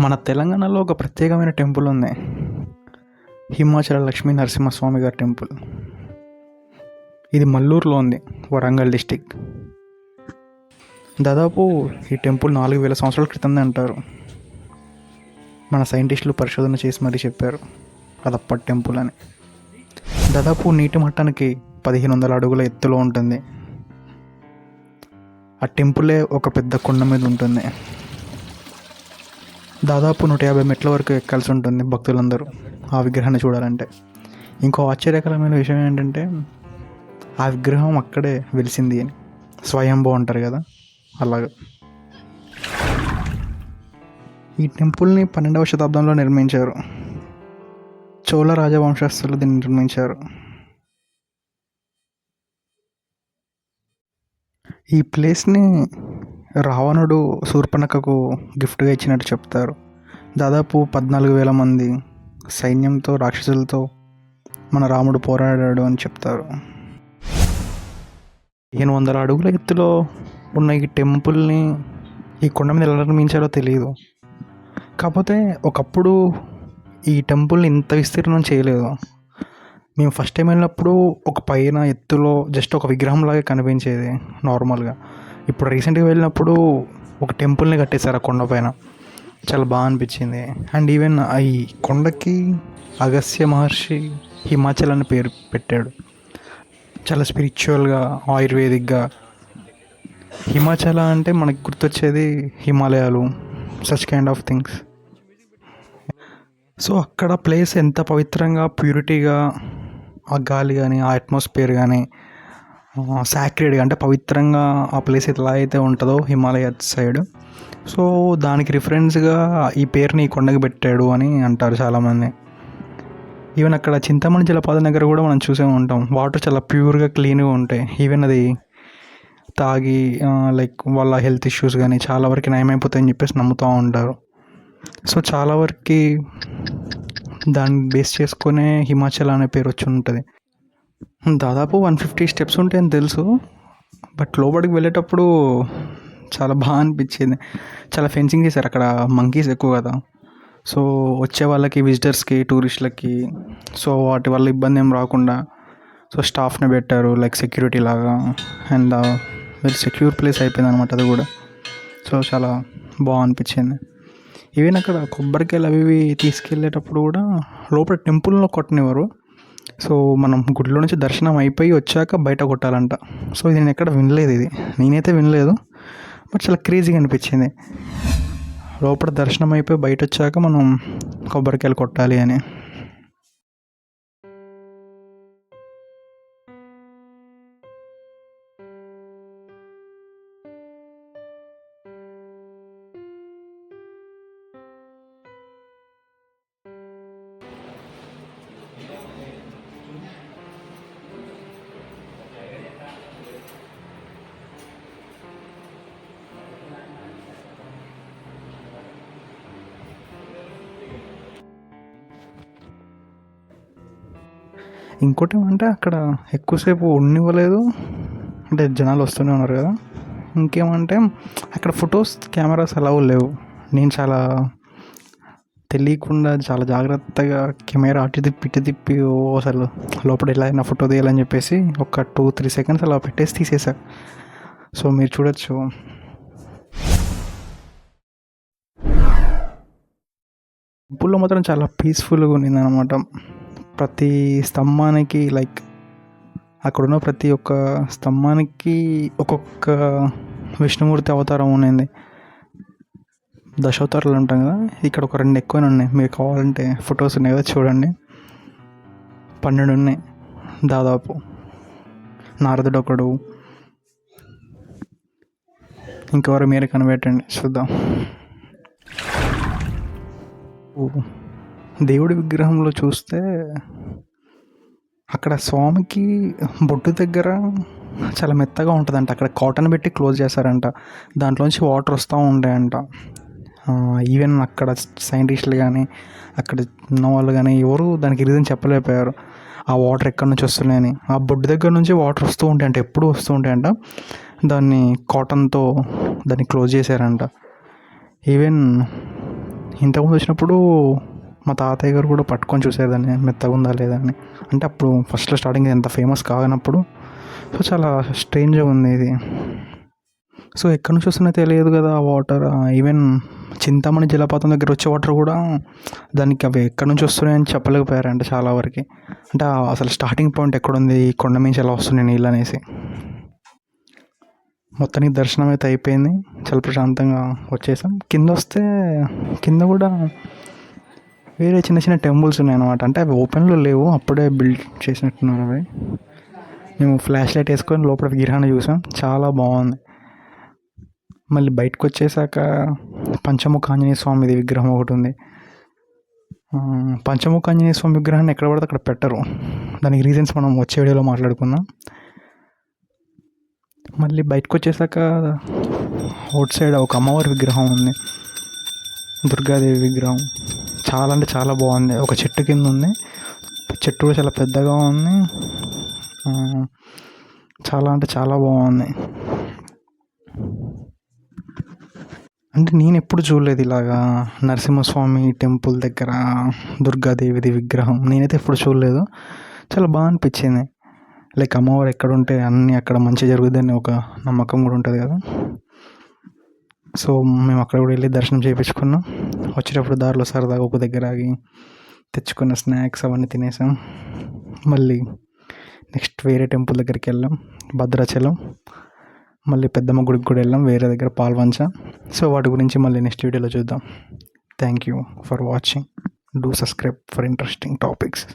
మన తెలంగాణలో ఒక ప్రత్యేకమైన టెంపుల్ ఉంది. హిమాచల లక్ష్మీ నరసింహస్వామి గారి టెంపుల్. ఇది మల్లూరులో ఉంది వరంగల్ డిస్టిక్. దాదాపు ఈ టెంపుల్ నాలుగు వేల సంవత్సరాల క్రితందే అంటారు. మన సైంటిస్టులు పరిశోధన చేసి మరీ చెప్పారు అదప్పటి టెంపుల్ అని. దాదాపు నీటి మట్టానికి పదిహేను వందల అడుగుల ఎత్తులో ఉంటుంది. ఆ టెంపులే ఒక పెద్ద కొండ మీద ఉంటుంది. దాదాపు నూట యాభై మెట్ల వరకు ఎక్కాల్సి ఉంటుంది భక్తులందరూ ఆ విగ్రహాన్ని చూడాలంటే. ఇంకో ఆశ్చర్యకరమైన విషయం ఏంటంటే ఆ విగ్రహం అక్కడే వెలిసింది అని. స్వయంభూ అంటారు కదా అలాగా. ఈ టెంపుల్ని పన్నెండవ శతాబ్దంలో నిర్మించారు. చోళ రాజవంశస్థులు దీన్ని నిర్మించారు. ఈ ప్లేస్ని రావణుడు శూర్పణకకు గిఫ్ట్గా ఇచ్చినట్టు చెప్తారు. దాదాపు పద్నాలుగు వేల మంది సైన్యంతో రాక్షసులతో మన రాముడు పోరాడాడు అని చెప్తారు. పదిహేను వందల అడుగుల ఎత్తులో ఉన్న ఈ టెంపుల్ని ఈ కొండ మీద ఎలా నిర్మించారో తెలియదు కాకపోతే ఒకప్పుడు ఈ టెంపుల్ని ఇంత విస్తీర్ణం చేయలేదు. మేము ఫస్ట్ టైం వెళ్ళినప్పుడు ఒక పైన ఎత్తులో జస్ట్ ఒక విగ్రహం లాగా కనిపించేది నార్మల్గా. ఇప్పుడు రీసెంట్గా వెళ్ళినప్పుడు ఒక టెంపుల్ని కట్టేశారు ఆ కొండపైన చాలా బాగా అనిపించింది. అండ్ ఈవెన్ ఈ కొండకి అగస్త్య మహర్షి హిమాచల్ అని పేరు పెట్టాడు. చాలా స్పిరిచువల్గా ఆయుర్వేదిక్గా. హిమాచల అంటే మనకు గుర్తొచ్చేది హిమాలయాలు such kind of things so అక్కడ ప్లేస్ ఎంత పవిత్రంగా ప్యూరిటీగా ఆ గాలి కానీ ఆ అట్మాస్ఫియర్ కానీ సాక్రెడ్గా అంటే పవిత్రంగా ఆ ప్లేస్ ఎలా అయితే ఉంటుందో హిమాలయ సైడ్. సో దానికి రిఫరెన్స్గా ఈ పేరుని ఈ కొండకి పెట్టాడు అని అంటారు చాలామంది. ఈవెన్ అక్కడ చింతమణి జలపాతం దగ్గర కూడా మనం చూసే ఉంటాం. వాటర్ చాలా ప్యూర్గా క్లీన్గా ఉంటాయి. ఈవెన్ అది తాగి లైక్ వాళ్ళ హెల్త్ ఇష్యూస్ కానీ చాలా వరకు నయమైపోతాయని చెప్పేసి నమ్ముతూ ఉంటారు. సో చాలా వరకు దాన్ని బేస్ చేసుకునే హిమాచల్ అనే పేరు వచ్చి ఉంటుంది. దాదాపు వన్ ఫిఫ్టీ స్టెప్స్ ఉంటాయని తెలుసు. బట్ లోపలికి వెళ్ళేటప్పుడు చాలా బాగా అనిపించింది. చాలా ఫెన్సింగ్ చేశారు అక్కడ మంకీస్ ఎక్కువ కదా. సో వచ్చే వాళ్ళకి విజిటర్స్కి టూరిస్టులకి సో వాటి వల్ల ఇబ్బంది ఏం రాకుండా సో స్టాఫ్ని పెట్టారు లైక్ సెక్యూరిటీ లాగా. అండ్ వెరీ సెక్యూర్ ప్లేస్ అయిపోయింది అనమాట అది కూడా. సో చాలా బాగా అనిపించింది. ఈవెన్ అక్కడ కొబ్బరికాయలు అవి ఇవి తీసుకెళ్ళేటప్పుడు కూడా లోపల టెంపుల్లో కొట్టనివారు సో మనం గుడిలో నుంచి దర్శనం అయిపోయి వచ్చాక బయట కొట్టాలంట. సో ఇది నేను ఎక్కడ వినలేదు ఇది. నేనైతే వినలేదు. బట్ చాలా క్రేజీగా అనిపించింది. లోపల దర్శనం అయిపోయి బయట వచ్చాక మనం కొబ్బరికాయలు కొట్టాలి అని. ఇంకోటి ఏమంటే అక్కడ ఎక్కువసేపు ఉండనివ్వలేదు. అంటే జనాలు వస్తూనే ఉన్నారు కదా. ఇంకేమంటే అక్కడ ఫొటోస్ కెమెరాస్ అలా లేవు. నేను చాలా తెలియకుండా చాలా జాగ్రత్తగా కెమెరా అటు తిప్పి ఇటు తిప్పి ఓ అసలు లోపల ఎలా అయినా ఫోటో తీయాలని చెప్పేసి ఒక టూ త్రీ సెకండ్స్ అలా పెట్టేసి తీసేసా సో మీరు చూడొచ్చు. టెంపుల్లో మాత్రం చాలా పీస్ఫుల్గా ఉన్నింది అనమాట ప్రతి స్తంభానికి లైక్ అక్కడున్న ప్రతి ఒక్క స్తంభానికి ఒక్కొక్క విష్ణుమూర్తి అవతారం ఉన్నింది. దశావతారాలు ఉంటాం కదా ఇక్కడ ఒక రెండు ఎక్కువనే ఉన్నాయి. మీరు కావాలంటే ఫొటోస్ ఉన్నాయి కదా చూడండి. పన్నెండు ఉన్నాయి. దాదాపు. నారదుడు ఒకడు. ఇంకెవరు మీరే కనిపెట్టండి చూద్దాం. దేవుడి విగ్రహంలో చూస్తే అక్కడ స్వామికి బొట్టు దగ్గర చాలా మెత్తగా ఉంటుందంట. అక్కడ కాటన్ పెట్టి క్లోజ్ చేశారంట. దాంట్లోంచి వాటర్ వస్తూ ఉంటాయంట ఈవెన్ అక్కడ సైంటిస్టులు కానీ అక్కడ ఉన్న వాళ్ళు కానీ ఎవరు దానికి రీజన్ చెప్పలేకపోయారు. ఆ వాటర్ ఎక్కడి నుంచి వస్తున్నాయని ఆ బొడ్డు దగ్గర నుంచి వాటర్ వస్తూ ఉంటాయంట. ఎప్పుడు వస్తూ ఉంటాయంట. దాన్ని కాటన్తో దాన్ని క్లోజ్ చేశారంట. ఈవెన్ ఇంతకుముందు వచ్చినప్పుడు మా తాతయ్య గారు కూడా పట్టుకొని చూసేదాన్ని మెత్తగా ఉందా లేదా అని. అంటే అప్పుడు ఫస్ట్లో స్టార్టింగ్ ఎంత ఫేమస్ కానప్పుడు సో చాలా స్ట్రేంజ్గా ఉంది ఇది. సో ఎక్కడి నుంచి వస్తున్నా తెలియదు కదా ఆ వాటర్ ఈవెన్ చింతామణి జలపాతం దగ్గర వచ్చే వాటర్ కూడా దానికి అవి ఎక్కడి నుంచి వస్తున్నాయని చెప్పలేకపోయారంట చాలా వరకు. అంటే అసలు స్టార్టింగ్ పాయింట్ ఎక్కడుంది ఈ కొండ నుంచి ఎలా వస్తున్నాయి నీళ్ళు అనేసి. మొత్తానికి దర్శనం అయితే అయిపోయింది. చాలా ప్రశాంతంగా వచ్చేసాం. కింద వస్తే కింద కూడా వేరే చిన్న చిన్న టెంపుల్స్ ఉన్నాయి అనమాట అంటే అవి ఓపెన్లో లేవు అప్పుడే బిల్డ్ చేసినట్టున్నారు అవి. మేము ఫ్లాష్ లైట్ వేసుకొని లోపల విగ్రహాన్ని చూసాం. చాలా బాగుంది. మళ్ళీ బయటకు వచ్చేసాక పంచముఖ ఆంజనేయ స్వామిది విగ్రహం ఒకటి ఉంది. పంచముఖ ఆంజనేయ స్వామి విగ్రహాన్ని ఎక్కడ పడితే అక్కడ పెట్టరు. దానికి రీజన్స్ మనం వచ్చే వీడియోలో మాట్లాడుకుందాం. మళ్ళీ బయటకు వచ్చేసాక అవుట్ సైడ్ ఒక అమ్మవారి విగ్రహం ఉంది. దుర్గాదేవి విగ్రహం. చాలా అంటే చాలా బాగుంది. ఒక చెట్టు కింద ఉంది చెట్టు కూడా చాలా పెద్దగా ఉంది. చాలా అంటే చాలా బాగుంది. అంటే నేను ఎప్పుడు చూడలేదు ఇలాగా నరసింహస్వామి టెంపుల్ దగ్గర దుర్గాదేవిది విగ్రహం. నేనైతే ఎప్పుడు చూడలేదు. చాలా బాగా అనిపించింది. లైక్ అమ్మవారు ఎక్కడ ఉంటే అన్నీ అక్కడ మంచి జరుగుతుందని ఒక నమ్మకం కూడా ఉంటుంది కదా. సో మేము అక్కడ కూడా వెళ్ళి దర్శనం చేయించుకున్నాం. వచ్చేటప్పుడు దారిలో సరదాగా ఒక దగ్గర ఆగి తెచ్చుకున్న స్నాక్స్ అవన్నీ తినేసాం. మళ్ళీ నెక్స్ట్ వేరే టెంపుల్ దగ్గరికి వెళ్ళాం. భద్రాచలం. మళ్ళీ పెద్దమ్మ గుడికి కూడా వెళ్ళాం. వేరే దగ్గర పాల్వంచ. సో వాటి గురించి మళ్ళీ నెక్స్ట్ వీడియోలో చూద్దాం. Thank you for watching do subscribe for interesting topics